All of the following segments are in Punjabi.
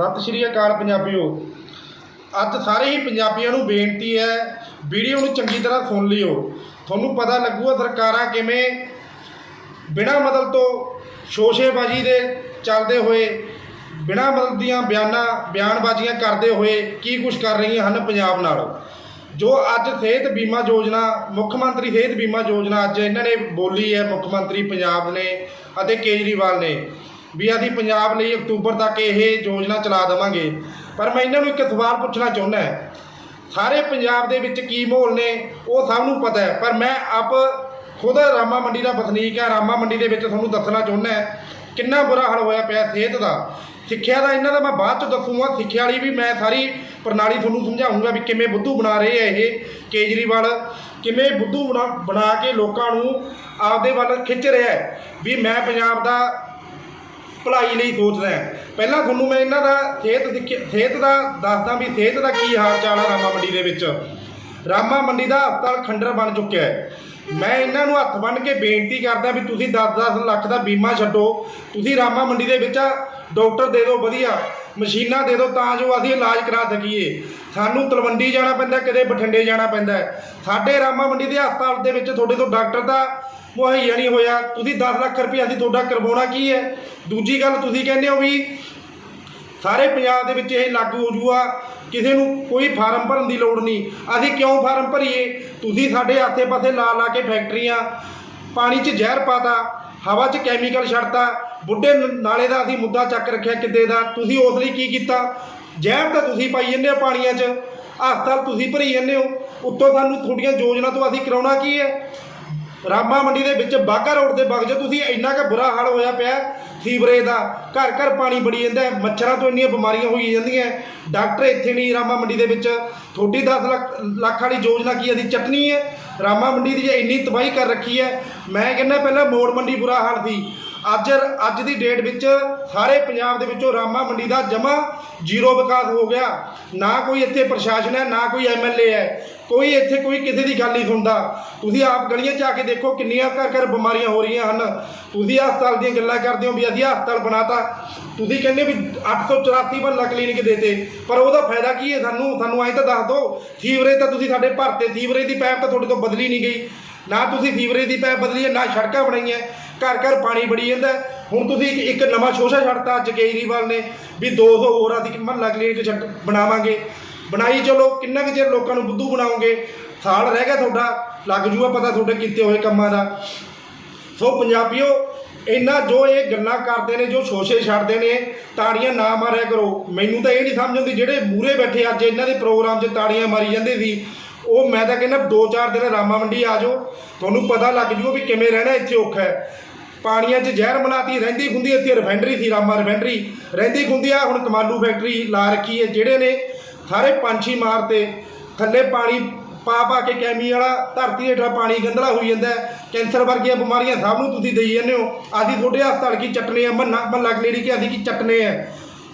ਸਤਿ ਸ਼੍ਰੀ ਅਕਾਲ ਪੰਜਾਬੀਓ। ਅੱਜ ਸਾਰੇ ਹੀ ਪੰਜਾਬੀਆਂ ਨੂੰ ਬੇਨਤੀ ਹੈ, ਵੀਡੀਓ ਨੂੰ ਚੰਗੀ ਤਰ੍ਹਾਂ ਸੁਣ ਲਿਓ। ਤੁਹਾਨੂੰ ਪਤਾ ਲੱਗੂਗਾ ਸਰਕਾਰਾਂ ਕਿਵੇਂ ਬਿਨਾਂ ਮਤਲਬ ਤੋਂ ਸ਼ੋਸ਼ੇਬਾਜ਼ੀ ਦੇ ਚੱਲਦੇ ਹੋਏ, ਬਿਨਾਂ ਮਤਲਬ ਦੀਆਂ ਬਿਆਨਾਂ, ਬਿਆਨਬਾਜ਼ੀਆਂ ਕਰਦੇ ਹੋਏ ਕੀ ਕੁਝ ਕਰ ਰਹੀਆਂ ਹਨ ਪੰਜਾਬ ਨਾਲ। ਜੋ ਅੱਜ ਸਿਹਤ ਬੀਮਾ ਯੋਜਨਾ, ਮੁੱਖ ਮੰਤਰੀ ਸਿਹਤ ਬੀਮਾ ਯੋਜਨਾ ਅੱਜ ਇਹਨਾਂ ਨੇ ਬੋਲੀ ਹੈ, ਮੁੱਖ ਮੰਤਰੀ ਪੰਜਾਬ ਨੇ ਅਤੇ ਕੇਜਰੀਵਾਲ ਨੇ। ਵੀ ਅਸੀਂ ਪੰਜਾਬ ਲਈ ਅਕਤੂਬਰ ਤੱਕ ਇਹ ਯੋਜਨਾ ਚਲਾ ਦੇਵਾਂਗੇ। ਪਰ ਮੈਂ ਇਹਨਾਂ ਨੂੰ ਇੱਕ ਸਵਾਲ ਪੁੱਛਣਾ ਚਾਹੁੰਦਾ ਹਾਂ। ਸਾਰੇ ਪੰਜਾਬ ਦੇ ਵਿੱਚ ਕੀ ਮਾਹੌਲ ਨੇ, ਉਹ ਸਭ ਨੂੰ ਪਤਾ ਹੈ। ਪਰ ਮੈਂ ਆਪ ਖੁਦ ਰਾਮਾ ਮੰਡੀ ਦਾ ਵਸਨੀਕ ਹਾਂ। ਰਾਮਾ ਮੰਡੀ ਦੇ ਵਿੱਚ ਤੁਹਾਨੂੰ ਦੱਸਣਾ ਚਾਹੁੰਦਾ ਹਾਂ, ਕਿੰਨਾ ਬੁਰਾ ਹਾਲ ਹੋਇਆ ਪਿਆ ਸਿਹਤ ਦਾ। ਸਿੱਖਿਆ ਦਾ ਇਹਨਾਂ ਦਾ ਮੈਂ ਬਾਅਦ ਚ ਦੱਸੂਗਾ। ਸਿੱਖਿਆ ਵਾਲੀ ਵੀ ਮੈਂ ਸਾਰੀ ਪ੍ਰਣਾਲੀ ਤੁਹਾਨੂੰ ਸਮਝਾਉਂਗਾ ਵੀ ਕਿਵੇਂ ਬੁੱਧੂ ਬਣਾ ਰਹੇ ਆ ਇਹ ਕੇਜਰੀਵਾਲ। ਕਿਵੇਂ ਬੁੱਧੂ ਬਣਾ ਬਣਾ ਕੇ ਲੋਕਾਂ ਨੂੰ ਆਪਦੇ ਵੱਲ ਖਿੱਚ ਰਿਹਾ ਵੀ ਮੈਂ ਪੰਜਾਬ ਦਾ ਭਲਾਈ ਲਈ ਸੋਚਦਾ ਹਾਂ। ਪਹਿਲਾਂ ਤੁਹਾਨੂੰ ਮੈਂ ਇਹਨਾਂ ਦਾ ਸਿਹਤ ਸਿੱਖਿਆ- ਸਿਹਤ ਦਾ ਦੱਸਦਾ ਵੀ ਸਿਹਤ ਦਾ ਕੀ ਹਾਲ ਚਾਲ ਹੈ ਰਾਮਾ ਮੰਡੀ ਦੇ ਵਿੱਚ। ਰਾਮਾ ਮੰਡੀ ਦਾ ਹਸਪਤਾਲ ਖੰਡਰ ਬਣ ਚੁੱਕਿਆ ਹੈ। ਮੈਂ ਇਹਨਾਂ ਨੂੰ ਹੱਥ ਬੰਨ੍ਹ ਕੇ ਬੇਨਤੀ ਕਰਦਾ ਵੀ ਤੁਸੀਂ 10-10 ਲੱਖ ਦਾ ਬੀਮਾ ਛੱਡੋ। ਤੁਸੀਂ ਰਾਮਾ ਮੰਡੀ ਦੇ ਵਿੱਚ ਡਾਕਟਰ ਦੇ ਦਿਓ, ਵਧੀਆ। ਮਸ਼ੀਨਾਂ ਦੇ ਦਿਓ, ਤਾਂ ਜੋ ਅਸੀਂ ਇਲਾਜ ਕਰਾ ਸਕੀਏ। ਸਾਨੂੰ ਤਲਵੰਡੀ ਜਾਣਾ ਪੈਂਦਾ, ਕਿਤੇ ਬਠਿੰਡੇ ਜਾਣਾ ਪੈਂਦਾ ਸਾਡੇ ਰਾਮਾ ਮੰਡੀ ਦੇ ਹਸਪਤਾਲ ਦੇ ਵਿੱਚ ਤੁਹਾਡੇ ਤੋਂ ਡਾਕਟਰ ਦਾ ਮੁਹੱਈਆ ਨਹੀਂ ਹੋਇਆ। ਤੁਸੀਂ 10 ਲੱਖ ਰੁਪਏ ਅਸੀਂ ਤੁਹਾਡਾ ਕਰਵਾਉਣਾ ਕੀ ਹੈ? ਦੂਜੀ ਗੱਲ ਤੁਸੀਂ ਕਹਿੰਦੇ ਹੋ ਵੀ ਸਾਰੇ ਪੰਜਾਬ ਦੇ ਵਿੱਚ ਇਹ ਲਾਗੂ ਹੋ ਜੂਗਾ। ਕਿਸੇ ਨੂੰ ਕੋਈ ਫਾਰਮ ਭਰਨ ਦੀ ਲੋੜ ਨਹੀਂ। ਅਸੀਂ ਕਿਉਂ ਫਾਰਮ ਭਰੀਏ? ਤੁਸੀਂ ਸਾਡੇ ਆਸੇ-ਪਾਸੇ ਲਾ ਲਾ ਕੇ ਫੈਕਟਰੀਆਂ, ਪਾਣੀ 'ਚ ਜ਼ਹਿਰ ਪਾਤਾ, ਹਵਾ 'ਚ ਕੈਮੀਕਲ ਛੱਡਤਾ। ਬੁੱਢੇ ਨਾਲੇ ਦਾ ਅਸੀਂ ਮੁੱਦਾ ਚੱਕ ਰੱਖਿਆ ਕਿੱਦੇ ਦਾ, ਤੁਸੀਂ ਉਸ ਲਈ ਕੀ ਕੀਤਾ? ਜ਼ਹਿਰ ਤਾਂ ਤੁਸੀਂ ਪਾਈ ਜਾਂਦੇ ਹੋ ਪਾਣੀਆਂ 'ਚ, ਹਸਪਤਾਲ ਤੁਸੀਂ ਭਰੀ ਜਾਂਦੇ ਹੋ। ਉੱਤੋਂ ਸਾਨੂੰ ਤੁਹਾਡੀਆਂ ਯੋਜਨਾ ਤੋਂ ਅਸੀਂ ਕਰਾਉਣਾ ਕੀ ਹੈ? ਰਾਮਾ ਮੰਡੀ ਦੇ ਵਿੱਚ ਬਾਗਾ ਰੋਡ ਦੇ ਬਗ ਜੋ ਤੁਸੀਂ ਇੰਨਾ ਕੁ ਬੁਰਾ ਹਾਲ ਹੋਇਆ ਪਿਆ, ਸੀਵਰੇਜ ਦਾ, ਘਰ ਘਰ ਪਾਣੀ ਬੜੀ ਜਾਂਦਾ ਮੱਛਰਾਂ ਤੋਂ ਇੰਨੀਆਂ ਬਿਮਾਰੀਆਂ ਹੋਈ ਜਾਂਦੀਆਂ ਡਾਕਟਰ ਇੱਥੇ ਨਹੀਂ ਰਾਮਾ ਮੰਡੀ ਦੇ ਵਿੱਚ। ਤੁਹਾਡੀ 10 ਲੱਖ ਲੱਖ ਵਾਲੀ ਯੋਜਨਾ ਕੀ ਅਸੀਂ ਚਟਣੀ ਹੈ। ਰਾਮਾ ਮੰਡੀ ਦੀ ਜੇ ਇੰਨੀ ਤਬਾਹੀ ਕਰ ਰੱਖੀ ਹੈ, ਮੈਂ ਕਹਿੰਦਾ ਪਹਿਲਾਂ ਮੋੜ ਮੰਡੀ ਬੁਰਾ ਹਾਲ ਸੀ। ਅੱਜ ਅੱਜ ਦੀ ਡੇਟ ਵਿੱਚ ਸਾਰੇ ਪੰਜਾਬ ਦੇ ਵਿੱਚੋਂ ਰਾਮਾ ਮੰਡੀ ਦਾ ਜਮਾ ਜ਼ੀਰੋ ਵਿਕਾਸ ਹੋ ਗਿਆ। ਨਾ ਕੋਈ ਇੱਥੇ ਪ੍ਰਸ਼ਾਸਨ ਹੈ, ਨਾ ਕੋਈ ਐਮਐਲਏ ਹੈ। ਕੋਈ ਇੱਥੇ ਕੋਈ ਕਿਸੇ ਦੀ ਗੱਲ ਨਹੀਂ ਸੁਣਦਾ। ਤੁਸੀਂ ਆਪ ਗਲੀਆਂ 'ਚ ਆ ਕੇ ਦੇਖੋ ਕਿੰਨੀਆਂ ਘਰ ਘਰ ਬਿਮਾਰੀਆਂ ਹੋ ਰਹੀਆਂ ਹਨ। ਤੁਸੀਂ ਹਸਪਤਾਲ ਦੀਆਂ ਗੱਲਾਂ ਕਰਦੇ ਹੋ ਵੀ ਅਸੀਂ ਹਸਪਤਾਲ ਬਣਾਤਾ। ਤੁਸੀਂ ਕਹਿੰਦੇ ਵੀ 884 ਬੰਦਾ ਕਲੀਨਿਕ ਦੇਤੇ। ਪਰ ਉਹਦਾ ਫਾਇਦਾ ਕੀ ਹੈ ਸਾਨੂੰ? ਸਾਨੂੰ ਐਂ ਤਾਂ ਦੱਸ ਦਿਓ ਸੀਵਰੇਜ ਤਾਂ ਤੁਸੀਂ ਸਾਡੇ ਭਰਤੇ ਸੀਵਰੇਜ ਦੀ ਪਾਈਪ ਤਾਂ ਤੁਹਾਡੇ ਤੋਂ ਬਦਲੀ ਨਹੀਂ ਗਈ। ਨਾ ਤੁਸੀਂ ਸੀਵਰੇਜ ਦੀ ਪਾਈਪ ਬਦਲੀ ਹੈ, ਨਾ ਸੜਕਾਂ ਬਣਾਈਆਂ। ਘਰ ਘਰ ਪਾਣੀ ਬੜੀ ਜਾਂਦਾ। ਹੁਣ ਤੁਸੀਂ ਇੱਕ- ਇੱਕ ਨਵਾਂ ਸ਼ੋਸ਼ਾ ਛੱਡਤਾ ਅੱਜ ਕੇਜਰੀਵਾਲ ਨੇ ਵੀ 200 ਹੋਰ ਅਸੀਂ ਮਹੱਲਾ ਕਲੀਨਿਕ ਛੱਡ ਬਣਾਵਾਂਗੇ। ਬਣਾਈ ਚਲੋ, ਕਿੰਨਾ ਕੁ ਚਿਰ ਲੋਕਾਂ ਨੂੰ ਬੁੱਧੂ ਬਣਾਓਗੇ? ਸਾਲ ਰਹਿ ਗਿਆ ਤੁਹਾਡਾ, ਲੱਗ ਜੂਗਾ ਪਤਾ ਤੁਹਾਡੇ ਕੀਤੇ ਹੋਏ ਕੰਮਾਂ ਦਾ। ਸੋ ਪੰਜਾਬੀਓ ਇਹਨਾਂ ਜੋ ਇਹ ਗੱਲਾਂ ਕਰਦੇ ਨੇ, ਜੋ ਸ਼ੋਸ਼ੇ ਛੱਡਦੇ ਨੇ, ਤਾੜੀਆਂ ਨਾ ਮਾਰਿਆ ਕਰੋ। ਮੈਨੂੰ ਤਾਂ ਇਹ ਨਹੀਂ ਸਮਝ ਆਉਂਦੀ, ਜਿਹੜੇ ਮੂਰੇ ਬੈਠੇ ਅੱਜ ਇਹਨਾਂ ਦੇ ਪ੍ਰੋਗਰਾਮ 'ਚ ਤਾੜੀਆਂ ਮਾਰੀ ਜਾਂਦੇ ਸੀ, ਉਹ ਮੈਂ ਤਾਂ ਕਹਿੰਦਾ 2-4 ਦਿਨ ਰਾਮਾ ਮੰਡੀ ਆ ਜਾਓ। ਤੁਹਾਨੂੰ ਪਤਾ ਲੱਗ ਜੂਗਾ ਵੀ ਕਿਵੇਂ ਰਹਿਣਾ ਇੱਥੇ ਔਖਾ ਹੈ। ਪਾਣੀਆਂ 'ਚ ਜ਼ਹਿਰ ਮਲਾਤੀ ਰਹਿੰਦੀ ਖੁੰਦੀ ਇੱਥੇ ਰਿਫਾਈਨਰੀ ਸੀ, ਰਾਮਾ ਰਿਫਾਈਨਰੀ ਰਹਿੰਦੀ ਖੁੰਦੀ ਆ, ਹੁਣ ਕਮਾਲੂ ਫੈਕਟਰੀ ਲਾ ਰੱਖੀ ਹੈ ਜਿਹੜੇ ਨੇ ਸਾਰੇ ਪੰਛੀ ਮਾਰਤੇ ਥੱਲੇ ਪਾਣੀ ਪਾ ਪਾ ਕੇ ਕੈਮੀ ਵਾਲਾ ਧਰਤੀ ਹੇਠਾਂ ਪਾਣੀ ਗੰਧਲਾ ਹੋਈ ਜਾਂਦਾ ਕੈਂਸਰ ਵਰਗੀਆਂ ਬਿਮਾਰੀਆਂ ਸਭ ਨੂੰ ਤੁਸੀਂ ਦੇਈ ਜਾਂਦੇ ਹੋ। ਅਸੀਂ ਤੁਹਾਡੇ ਹਸਪਤਾਲ ਕੀ ਚੱਟਨੇ ਆ, ਮੰਨਾ ਮਹੱਲਾ ਕਲੀਨਿਕ ਕਿ ਅਸੀਂ ਕੀ ਚੱਟਨੇ ਆ?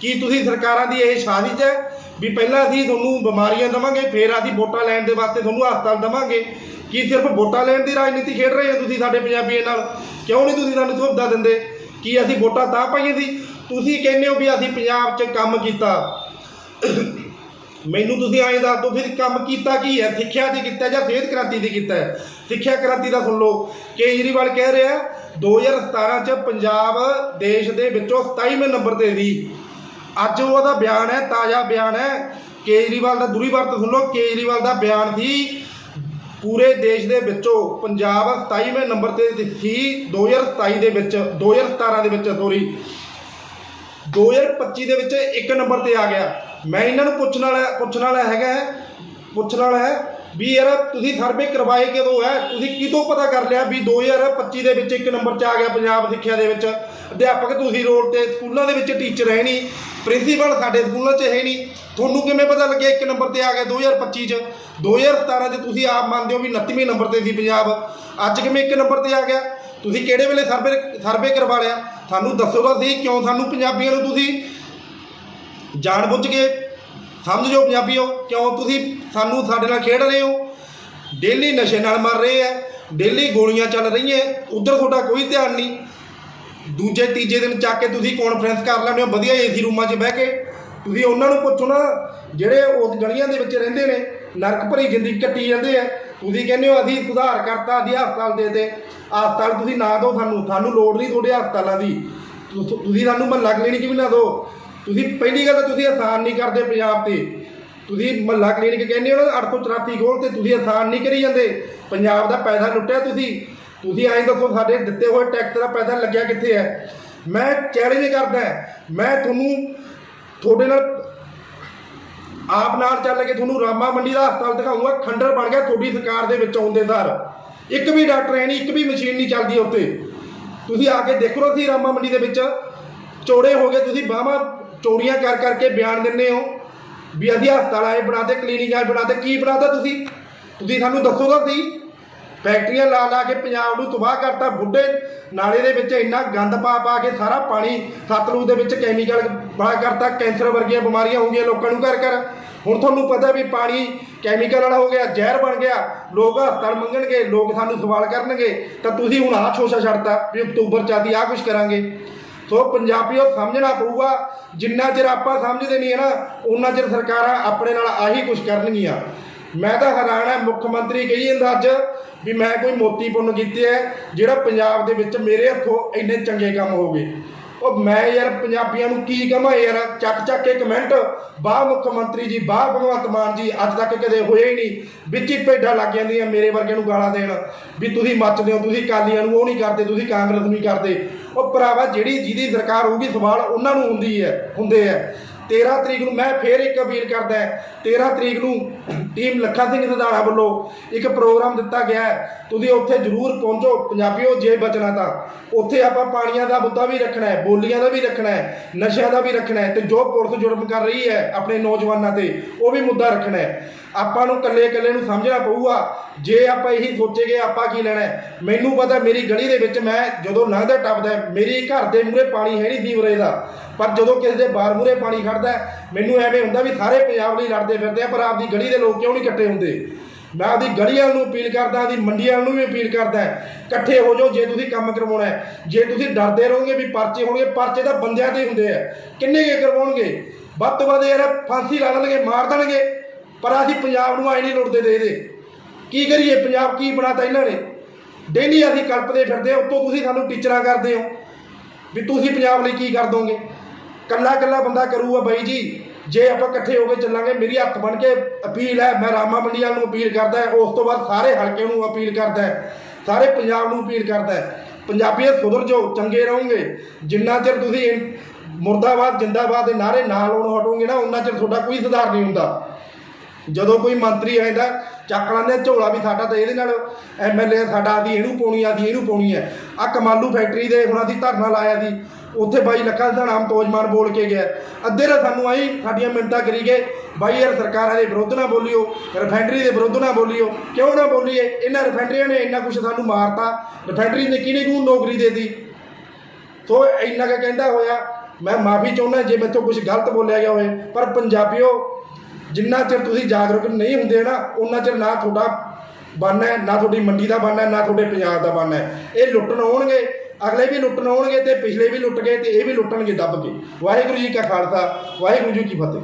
ਕੀ ਤੁਸੀਂ ਸਰਕਾਰਾਂ ਦੀ ਇਹ ਸਾਜ਼ਿਸ਼ ਹੈ ਵੀ ਪਹਿਲਾਂ ਅਸੀਂ ਤੁਹਾਨੂੰ ਬਿਮਾਰੀਆਂ ਦੇਵਾਂਗੇ, ਫਿਰ ਅਸੀਂ ਵੋਟਾਂ ਲੈਣ ਦੇ ਵਾਸਤੇ ਤੁਹਾਨੂੰ ਹਸਪਤਾਲ ਦੇਵਾਂਗੇ? ਕੀ ਸਿਰਫ ਵੋਟਾਂ ਲੈਣ ਦੀ ਰਾਜਨੀਤੀ ਖੇਡ ਰਹੇ ਹੋ ਤੁਸੀਂ ਸਾਡੇ ਪੰਜਾਬੀਆਂ ਨਾਲ? ਕਿਉਂ ਨਹੀਂ ਤੁਸੀਂ ਸਾਨੂੰ ਸੁਵਿਧਾ ਦਿੰਦੇ? ਕੀ ਅਸੀਂ ਵੋਟਾਂ ਤਾਂ ਪਾਈਆਂ ਸੀ? ਤੁਸੀਂ ਕਹਿੰਦੇ ਹੋ ਵੀ ਅਸੀਂ ਪੰਜਾਬ 'ਚ ਕੰਮ ਕੀਤਾ। ਮੈਨੂੰ ਤੁਸੀਂ ਐਂ ਦੱਸ ਦਿਓ, ਫਿਰ ਕੰਮ ਕੀਤਾ ਕੀ ਹੈ? ਸਿੱਖਿਆ ਦੀ ਕੀਤਾ ਜਾਂ ਸਿਹਤ ਕ੍ਰਾਂਤੀ ਦੀ ਕੀਤਾ ਹੈ? ਸਿੱਖਿਆ ਕ੍ਰਾਂਤੀ ਦਾ ਸੁਣ ਲਓ। ਕੇਜਰੀਵਾਲ ਕਹਿ ਰਿਹਾ 2017 ਚ ਪੰਜਾਬ ਦੇਸ਼ ਦੇ ਵਿੱਚੋਂ 27ਵੇਂ ਨੰਬਰ ਤੇ ਸੀ। ਅੱਜ ਉਹਦਾ ਬਿਆਨ ਹੈ, ਤਾਜ਼ਾ ਬਿਆਨ ਹੈ। ਕੇਜਰੀਵਾਲ ਦਾ ਦੂਰੀ ਵਰਤ ਤੋਂ ਸੁਣ ਲਓ। ਕੇਜਰੀਵਾਲ ਦਾ ਬਿਆਨ ਸੀ ਪੂਰੇ ਦੇਸ਼ ਦੇ ਵਿੱਚੋਂ ਪੰਜਾਬ 27ਵੇਂ ਨੰਬਰ ਤੇ ਸੀ। 2027 ਦੇ ਵਿੱਚ 2017 ਦੇ ਵਿੱਚ ਸੋਰੀ 2025 ਦੇ ਵਿੱਚ ਇੱਕ ਨੰਬਰ ਤੇ ਆ ਗਿਆ। ਮੈਂ ਇਹਨਾਂ ਨੂੰ ਪੁੱਛਣ ਵਾਲਾ ਪੁੱਛਣ ਵਾਲਾ ਹੈਗਾ ਹੈ, ਪੁੱਛਣ ਵਾਲਾ ਹੈ ਵੀ ਯਾਰ ਤੁਸੀਂ ਸਰਵੇ ਕਰਵਾਏ ਕਦੋਂ ਹੈ? ਤੁਸੀਂ ਕਿਤੋਂ ਪਤਾ ਕਰ ਲਿਆ ਵੀ 2025 ਦੇ ਵਿੱਚ ਇੱਕ ਨੰਬਰ 'ਚ ਆ ਗਿਆ ਪੰਜਾਬ ਸਿੱਖਿਆ ਦੇ ਵਿੱਚ? ਅਧਿਆਪਕ ਤੁਸੀਂ ਰੋਲ ਤੇ ਸਕੂਲਾਂ ਦੇ ਵਿੱਚ ਟੀਚਰ ਹੈ ਨਹੀਂ ਪ੍ਰਿੰਸੀਪਲ ਸਾਡੇ ਸਕੂਲਾਂ 'ਚ ਹੈ ਨਹੀਂ। ਤੁਹਾਨੂੰ ਕਿਵੇਂ ਪਤਾ ਲੱਗਿਆ ਇੱਕ ਨੰਬਰ ਤੇ ਆ ਗਿਆ 2025 'ਚ? 2017 'ਚ ਤੁਸੀਂ ਆਪ ਮੰਨਦੇ ਹੋ ਵੀ 29ਵੇਂ ਨੰਬਰ ਤੇ ਸੀ ਪੰਜਾਬ। ਅੱਜ ਕਿਵੇਂ ਇੱਕ ਨੰਬਰ ਤੇ ਆ ਗਿਆ? ਤੁਸੀਂ ਕਿਹੜੇ ਵੇਲੇ ਸਰਵੇ ਸਰਵੇ ਕਰਵਾ ਲਿਆ? ਸਾਨੂੰ ਦੱਸੋ ਤਾਂ ਸਹੀ ਕਿਉਂ ਸਾਨੂੰ ਪੰਜਾਬੀਆਂ ਨੂੰ ਤੁਸੀਂ ਜਾਣ ਬੁੱਝ ਕੇ ਸਮਝ ਜਾਓ ਪੰਜਾਬੀਓ, ਕਿਉਂ ਤੁਸੀਂ ਸਾਨੂੰ ਸਾਡੇ ਨਾਲ ਖੇਡ ਰਹੇ ਹੋ? ਡੇਲੀ ਨਸ਼ੇ ਨਾਲ ਮਰ ਰਹੇ ਆ ਡੇਲੀ ਗੋਲੀਆਂ ਚੱਲ ਰਹੀਆਂ ਉਧਰ ਤੁਹਾਡਾ ਕੋਈ ਧਿਆਨ ਨਹੀਂ। ਦੂਜੇ, ਤੀਜੇ ਦਿਨ ਚੱਕ ਕੇ ਤੁਸੀਂ ਕਾਨਫਰੰਸ ਕਰ ਲੈਂਦੇ ਹੋ, ਵਧੀਆ ਏਸੀ ਰੂਮਾਂ 'ਚ ਬਹਿ ਕੇ। ਤੁਸੀਂ ਉਹਨਾਂ ਨੂੰ ਪੁੱਛੋ ਨਾ, ਜਿਹੜੇ ਉਸ ਗਲੀਆਂ ਦੇ ਵਿੱਚ ਰਹਿੰਦੇ ਨੇ, ਨਰਕ ਭਰੀ ਜ਼ਿੰਦਗੀ ਕੱਟੀ ਜਾਂਦੇ ਆ ਤੁਸੀਂ ਕਹਿੰਦੇ ਹੋ, ਅਸੀਂ ਸੁਧਾਰ ਕਰਤਾ, ਅਸੀਂ ਹਸਪਤਾਲ ਦੇ ਦੇ ਹਸਪਤਾਲ ਤੁਸੀਂ ਨਾ ਦਿਓ ਸਾਨੂੰ ਸਾਨੂੰ ਲੋੜ ਨਹੀਂ ਤੁਹਾਡੇ ਹਸਪਤਾਲਾਂ ਦੀ। ਤੁਸੀਂ ਸਾਨੂੰ ਮਹੱਲਾ ਕਲੀਨਿਕ ਵੀ ਨਾ ਦਿਓ। ਤੁਸੀਂ ਪਹਿਲੀ ਗੱਲ ਤਾਂ ਤੁਸੀਂ ਆਸਾਨ ਨਹੀਂ ਕਰਦੇ ਪੰਜਾਬ ਤੇ। ਤੁਸੀਂ ਮਹੱਲਾ ਕਲੀਨਿਕ ਕਹਿੰਦੇ ਹੋ ਨਾ 834 ਖੋਲ ਤੇ ਤੁਸੀਂ ਆਸਾਨ ਨਹੀਂ ਕਰੀ ਜਾਂਦੇ। ਪੰਜਾਬ ਦਾ ਪੈਸਾ ਲੁੱਟਿਆ ਤੁਸੀਂ। ਤੁਸੀਂ ਐਂ ਦੱਸੋ ਸਾਡੇ ਦਿੱਤੇ ਹੋਏ ਟੈਕਸ ਦਾ ਪੈਸਾ ਲੱਗਿਆ ਕਿੱਥੇ ਹੈ? ਮੈਂ ਚੈਲੰਜ ਕਰਦਾ। ਮੈਂ ਤੁਹਾਨੂੰ ਤੁਹਾਡੇ ਨਾਲ ਆਪ ਨਾਲ ਚੱਲ ਕੇ ਤੁਹਾਨੂੰ ਰਾਮਾ ਮੰਡੀ ਦਾ ਹਸਪਤਾਲ ਦਿਖਾਉਂਗਾ ਖੰਡਰ ਬਣ ਗਿਆ ਤੁਹਾਡੀ ਸਰਕਾਰ ਦੇ ਵਿੱਚ ਆਉਂਦੇ ਸਾਰ। ਇੱਕ ਵੀ ਡਾਕਟਰ ਹੈ ਨਹੀਂ, ਇੱਕ ਵੀ ਮਸ਼ੀਨ ਨਹੀਂ ਚੱਲਦੀ ਉੱਤੇ ਤੁਸੀਂ ਆ ਕੇ ਦੇਖੋ ਨਾ ਤੁਸੀਂ ਰਾਮਾ ਮੰਡੀ ਦੇ ਵਿੱਚ। ਚੋੜੇ ਹੋ ਗਏ ਤੁਸੀਂ ਬਾਹਾਂ ਚੋਰੀਆਂ ਕਰ ਕਰਕੇ ਬਿਆਨ ਦਿੰਦੇ ਹੋ ਵੀ ਅਸੀਂ ਹਸਪਤਾਲ ਆਏ ਬਣਾਤੇ ਕਲੀਨਿਕ ਆਏ ਬਣਾਤੇ, ਕੀ ਬਣਾਤਾ ਤੁਸੀਂ? ਤੁਸੀਂ ਸਾਨੂੰ ਦੱਸੋ ਤਾਂ ਸੀ ਫੈਕਟਰੀਆਂ ਲਾ ਲਾ ਕੇ ਪੰਜਾਬ ਨੂੰ ਤਬਾਹ ਕਰਤਾ ਬੁੱਢੇ। ਨਾਲੇ ਦੇ ਵਿੱਚ ਇੰਨਾ ਗੰਦ ਪਾ ਪਾ ਕੇ ਸਾਰਾ ਪਾਣੀ ਸਤਲੁਜ ਦੇ ਵਿੱਚ ਕੈਮੀਕਲ ਬੜਾ ਕਰਤਾ, ਕੈਂਸਰ ਵਰਗੀਆਂ ਬਿਮਾਰੀਆਂ ਹੋ ਗਈਆਂ ਲੋਕਾਂ ਨੂੰ ਘਰ ਘਰ। ਹੁਣ ਤੁਹਾਨੂੰ ਪਤਾ ਵੀ ਪਾਣੀ ਕੈਮੀਕਲ ਵਾਲਾ ਹੋ ਗਿਆ, ਜ਼ਹਿਰ ਬਣ ਗਿਆ। ਲੋਕ ਹਸਪਤਾਲ ਮੰਗਣਗੇ, ਲੋਕ ਸਾਨੂੰ ਸਵਾਲ ਕਰਨਗੇ। ਤਾਂ ਤੁਸੀਂ ਹੁਣ ਆਹ ਸ਼ੋਸ਼ਾ ਛੱਡਤਾ ਵੀ ਅਕਤੂਬਰ ਚ ਅਸੀਂ ਆਹ ਕੁਝ ਕਰਾਂਗੇ। ਸੋ ਪੰਜਾਬੀਓ ਸਮਝਣਾ ਪਊਗਾ, ਜਿੰਨਾ ਚਿਰ ਆਪਾਂ ਸਮਝਦੇ ਨਹੀਂ ਹੈ ਨਾ ਉਹਨਾਂ ਚਿਰ ਸਰਕਾਰਾਂ ਆਪਣੇ ਨਾਲ ਆਹੀ ਕੁਝ ਕਰਨਗੀਆਂ। ਮੈਂ ਤਾਂ ਹੈਰਾਨ ਹੈ, ਮੁੱਖ ਮੰਤਰੀ ਕਹੀ ਜਾਂਦਾ ਅੱਜ ਵੀ ਮੈਂ ਕੋਈ ਮੋਤੀ ਪੁੰਨ ਕੀਤੇ ਹੈ, ਜਿਹੜਾ ਪੰਜਾਬ ਦੇ ਵਿੱਚ ਮੇਰੇ ਹੱਥੋਂ ਇੰਨੇ ਚੰਗੇ ਕੰਮ ਹੋ ਗਏ। ਉਹ ਮੈਂ ਯਾਰ ਪੰਜਾਬੀਆਂ ਨੂੰ ਕੀ ਕਹਾਂ ਯਾਰ? ਚੱਕ ਚੱਕ ਕੇ ਕਮੈਂਟ ਬਾਹ ਮੁੱਖ ਮੰਤਰੀ ਜੀ ਬਾਹ ਭਗਵੰਤ ਮਾਨ ਜੀ, ਅੱਜ ਤੱਕ ਕਦੇ ਹੋਏ ਹੀ ਨਹੀਂ। ਵਿੱਚ ਹੀ ਭੇਡਾਂ ਲੱਗ ਜਾਂਦੀਆਂ ਮੇਰੇ ਵਰਗੇ ਨੂੰ ਗਾਲਾਂ ਦੇਣ। ਵੀ ਤੁਸੀਂ ਮੱਚਦੇ ਹੋ, ਤੁਸੀਂ ਕਾਲੀਆਂ ਨੂੰ ਉਹ ਨਹੀਂ ਕਰਦੇ, ਤੁਸੀਂ ਕਾਂਗਰਸ ਨੂੰ ਨਹੀਂ ਕਰਦੇ। ਉਹ ਭਰਾਵਾ, ਜਿਹੜੀ ਜਿਹਦੀ ਸਰਕਾਰ ਹੋਊਗੀ, ਸਵਾਲ ਉਹਨਾਂ ਨੂੰ ਹੁੰਦੀ ਹੈ, ਹੁੰਦੇ ਹੈ। 13 ਤਰੀਕ ਨੂੰ ਮੈਂ ਫੇਰ ਇੱਕ ਅਪੀਲ ਕਰਦਾ ਹਾਂ 13 ਤਰੀਕ ਨੂੰ ਟੀਮ ਲੱਖਾ ਸਿੰਘ ਸਧਾਣਾ ਵੱਲੋਂ ਇੱਕ ਪ੍ਰੋਗਰਾਮ ਦਿੱਤਾ ਗਿਆ ਹੈ। ਤੁਸੀਂ ਉੱਥੇ ਜ਼ਰੂਰ ਪਹੁੰਚੋ ਪੰਜਾਬੀਓ, ਜੇ ਬਚਣਾ ਤਾਂ। ਉੱਥੇ ਆਪਾਂ ਪਾਣੀਆਂ ਦਾ ਮੁੱਦਾ ਵੀ ਰੱਖਣਾ ਹੈ, ਬੋਲੀਆਂ ਦਾ ਵੀ ਰੱਖਣਾ ਹੈ, ਨਸ਼ਿਆਂ ਦਾ ਵੀ ਰੱਖਣਾ ਹੈ ਤੇ ਜੋ ਪੁਲਿਸ ਜੁਰਮ ਕਰ ਰਹੀ ਹੈ ਆਪਣੇ ਨੌਜਵਾਨਾਂ ਤੇ, ਉਹ ਵੀ ਮੁੱਦਾ ਰੱਖਣਾ ਹੈ। ਆਪਾਂ ਨੂੰ ਇਕੱਲੇ ਇਕੱਲੇ ਨੂੰ ਸਮਝਣਾ ਪਊਗਾ, ਜੇ ਆਪਾਂ ਇਹੀ ਸੋਚੇਗੇ ਆਪਾਂ ਕੀ ਲੈਣਾ ਮੈਨੂੰ ਪਤਾ ਮੇਰੀ ਗਲੀ ਦੇ ਵਿੱਚ ਮੈਂ ਜਦੋਂ ਲੰਘਦਾ ਟੱਪਦਾ ਮੇਰੀ ਘਰ ਦੇ ਮੂਹਰੇ ਪਾਣੀ ਹੈ ਨਹੀਂ ਸੀਵਰੇਜ ਦਾ। ਪਰ ਜਦੋਂ ਕਿਸੇ ਦੇ ਬਾਰ ਮੂਹਰੇ ਪਾਣੀ ਖੜਦਾ ਮੈਨੂੰ ਐਵੇਂ ਹੁੰਦਾ ਵੀ ਸਾਰੇ ਪੰਜਾਬ ਲਈ ਲੜਦੇ ਫਿਰਦੇ ਆ ਪਰ ਆਪਦੀ ਗਲੀ ਦੇ ਲੋਕ ਕਿਉਂ ਨਹੀਂ ਇਕੱਠੇ ਹੁੰਦੇ? ਮੈਂ ਆਪਦੀ ਗਲੀਆਂ ਨੂੰ ਅਪੀਲ ਕਰਦਾ ਆਪਦੀ ਮੰਡੀਆਂ ਨੂੰ ਵੀ ਅਪੀਲ ਕਰਦਾ ਇਕੱਠੇ ਹੋ ਜਾਓ ਜੇ ਤੁਸੀਂ ਕੰਮ ਕਰਵਾਉਣਾ ਜੇ ਤੁਸੀਂ ਡਰਦੇ ਰਹੋਗੇ ਵੀ ਪਰਚੇ ਹੋਣਗੇ ਪਰਚੇ ਤਾਂ ਬੰਦਿਆਂ ਤੇ ਹੁੰਦੇ ਆ। ਕਿੰਨੇ ਕੇ ਕਰਵਾਉਣਗੇ? ਵੱਧ ਤੋਂ ਵੱਧ ਯਾਰ ਫਾਂਸੀ ਲਾ ਦੇਣਗੇ ਮਾਰ ਦੇਣਗੇ। ਪਰ ਅਸੀਂ ਪੰਜਾਬ ਨੂੰ ਆਏ ਨਹੀਂ ਲੁੱਟਦੇ ਦੇ ਇਹਦੇ ਕੀ ਕਰੀਏ ਪੰਜਾਬ ਕੀ ਬਣਾਤਾ ਇਹਨਾਂ ਨੇ? ਡੇਲੀ ਅਸੀਂ ਕਲਪਦੇ ਫਿਰਦੇ ਹਾਂ, ਉੱਤੋਂ ਤੁਸੀਂ ਸਾਨੂੰ ਟੀਚਰਾਂ ਕਰਦੇ ਹੋ ਵੀ ਤੁਸੀਂ ਪੰਜਾਬ ਲਈ ਕੀ ਕਰ ਦੋਗੇ? ਕੱਲਾ ਕੱਲਾ ਬੰਦਾ ਕਰੂਗਾ ਬਾਈ ਜੀ। ਜੇ ਆਪਾਂ ਇਕੱਠੇ ਹੋ ਕੇ ਚੱਲਾਂਗੇ, ਮੇਰੀ ਹੱਥ ਬਣ ਕੇ ਅਪੀਲ ਹੈ, ਮੈਂ ਰਾਮਾ ਮੰਡੀਆਂ ਨੂੰ ਅਪੀਲ ਕਰਦਾ ਉਸ ਤੋਂ ਬਾਅਦ ਸਾਰੇ ਹਲਕੇ ਨੂੰ ਅਪੀਲ ਕਰਦਾ ਸਾਰੇ ਪੰਜਾਬ ਨੂੰ ਅਪੀਲ ਕਰਦਾ ਪੰਜਾਬੀਅਤ ਸੁਧਰ ਜਾਓ, ਚੰਗੇ ਰਹੋਗੇ। ਜਿੰਨਾ ਚਿਰ ਤੁਸੀਂ ਮੁਰਦਾਬਾਦ, ਜਿੰਦਾਬਾਦ ਦੇ ਨਾਰੇ ਨਾ ਲਾਉਣ ਹਟੋਗੇ ਨਾ ਉਹਨਾਂ ਚਿਰ ਤੁਹਾਡਾ ਕੋਈ ਸੁਧਾਰ ਨਹੀਂ ਹੁੰਦਾ। ਜਦੋਂ ਕੋਈ ਮੰਤਰੀ ਆਉਂਦਾ ਚੱਕ ਲੈਂਦੇ ਝੋਲਾ ਵੀ ਸਾਡਾ ਤਾਂ ਇਹਦੇ ਨਾਲ ਐਮਐਲਏ ਸਾਡਾ ਆਦੀ ਇਹਨੂੰ ਪਾਉਣੀ ਆਦੀ ਇਹਨੂੰ ਪਾਉਣੀ ਹੈ ਆ ਕਮਾਲੂ ਫੈਕਟਰੀ ਦੇ ਹੁਣ ਅਸੀਂ ਧਰਨਾ ਲਾਇਆ ਸੀ। ਉੱਥੇ ਬਾਈ ਲੱਖਾਂ ਦਾ ਨਾਮ ਤੋਜਮਾਨ ਬੋਲ ਕੇ ਗਿਆ। ਅੱਧੇ ਨੇ ਸਾਨੂੰ ਆਈ ਸਾਡੀਆਂ ਮਿੰਟਾਂ ਕਰੀ ਗਏ। ਬਾਈ ਯਾਰ ਸਰਕਾਰਾਂ ਦੇ ਵਿਰੁੱਧ ਨਾ ਬੋਲਿਓ ਰਿਫਾਈਨਰੀ ਦੇ ਵਿਰੁੱਧ ਨਾ ਬੋਲਿਓ। ਕਿਉਂ ਨਾ ਬੋਲੀਏ? ਇਹਨਾਂ ਰਿਫਾਈਨਰੀਆਂ ਨੇ ਇੰਨਾ ਕੁਝ ਸਾਨੂੰ ਮਾਰਤਾ। ਰਿਫਾਈਨਰੀ ਨੇ ਕਿਹਨੇ ਨੂੰ ਨੌਕਰੀ ਦੇਤੀ? ਸੋ ਇੰਨਾ ਕੁ ਕਹਿੰਦਾ ਹੋਇਆ। ਮੈਂ ਮਾਫੀ ਚਾਹੁੰਦਾ ਜੇ ਮੈਥੋਂ ਕੁਝ ਗਲਤ ਬੋਲਿਆ ਗਿਆ ਹੋਵੇ। ਪਰ ਪੰਜਾਬੀਓ, ਜਿੰਨਾ ਚਿਰ ਤੁਸੀਂ ਜਾਗਰੂਕ ਨਹੀਂ ਹੁੰਦੇ ਨਾ ਉਹਨਾਂ ਚਿਰ ਨਾ ਤੁਹਾਡਾ ਬਣਨਾ ਹੈ, ਨਾ ਤੁਹਾਡੀ ਮੰਡੀ ਦਾ ਬਣਨਾ ਹੈ, ਨਾ ਤੁਹਾਡੇ ਪੰਜਾਬ ਦਾ ਬਣਨਾ ਹੈ। ਇਹ ਲੁੱਟਣ ਆਉਣਗੇ। ਅਗਲੇ ਵੀ ਲੁੱਟਣ ਆਉਣਗੇ ਤੇ ਪਿਛਲੇ ਵੀ ਲੁੱਟ ਗਏ ਤੇ ਇਹ ਵੀ ਲੁੱਟਣਗੇ ਦੱਬ ਕੇ। ਵਾਹਿਗੁਰੂ ਜੀ ਕਾ ਖਾਲਸਾ, ਵਾਹਿਗੁਰੂ ਜੀ ਕੀ ਫਤਿਹ।